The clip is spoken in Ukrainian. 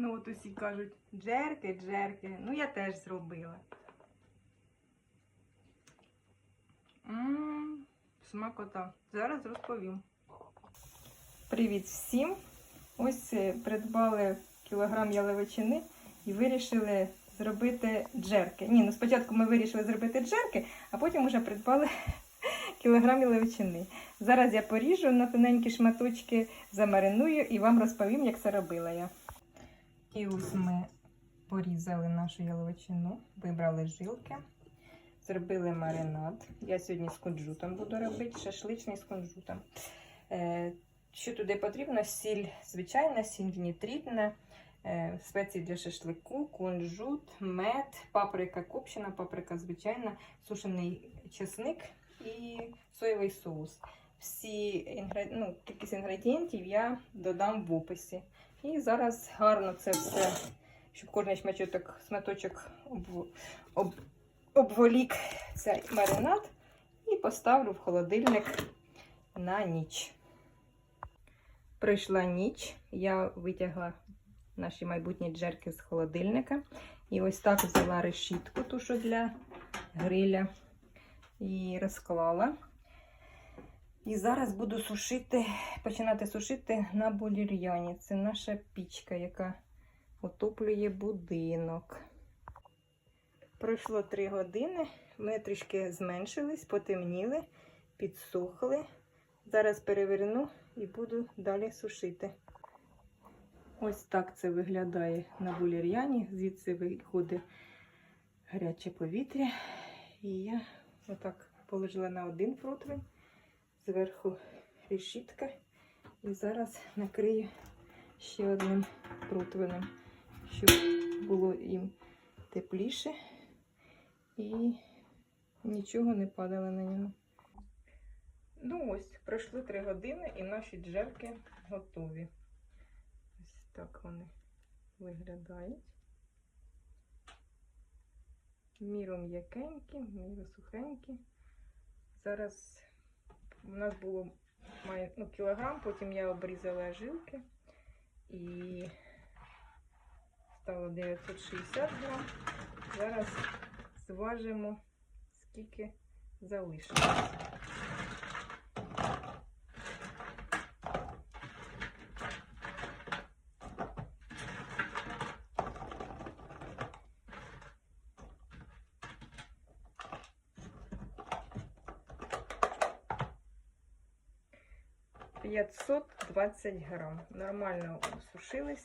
Ну, от усі кажуть, джерки, джерки. Ну, я теж зробила. Ммм, смакота. Зараз розповім. Привіт всім! Ось е, придбали кілограм яловичини і вирішили зробити джерки. Ні, ну спочатку ми вирішили зробити джерки, а потім вже придбали кілограм яловичини. Зараз я поріжу на тоненькі шматочки, замариную і вам розповім, як це робила я. І ось ми порізали нашу яловичину, вибрали жилки, зробили маринад. Я сьогодні з кунжутом буду робити, шашличний з кунжутом. Е, що туди потрібно? Сіль звичайна, сіль нітрітна, е, спеції для шашлику, кунжут, мед, паприка копчена, паприка звичайна, сушений чесник і соєвий соус. Всі ну, кількість інгредієнтів я додам в описі. І зараз гарно це все, щоб кожен шматочок, сматочок об... Об... обволік цей маринад і поставлю в холодильник на ніч. Пройшла ніч, я витягла наші майбутні джерки з холодильника. І ось так взяла решітку, ту, що для гриля, і розклала. І зараз буду сушити, починати сушити на булір'яні. Це наша пічка, яка отоплює будинок. Пройшло 3 години. Ми трішки зменшились, потемніли, підсохли. Зараз переверну і буду далі сушити. Ось так це виглядає на булір'яні. Звідси виходить гаряче повітря. І я отак положила на один противень, зверху решітка. І зараз накрию ще одним противнем, щоб було їм тепліше і нічого не падало на нього. Ну ось, пройшли три години і наші джерки готові. Ось так вони виглядають. Міру м'якенькі, міру сухенькі. Зараз у нас було ну, кілограм, потім я обрізала жилки і стало 960 грам. Зараз зважимо, скільки залишилось. П'ятсот двадцять грам. Нормально сушилися.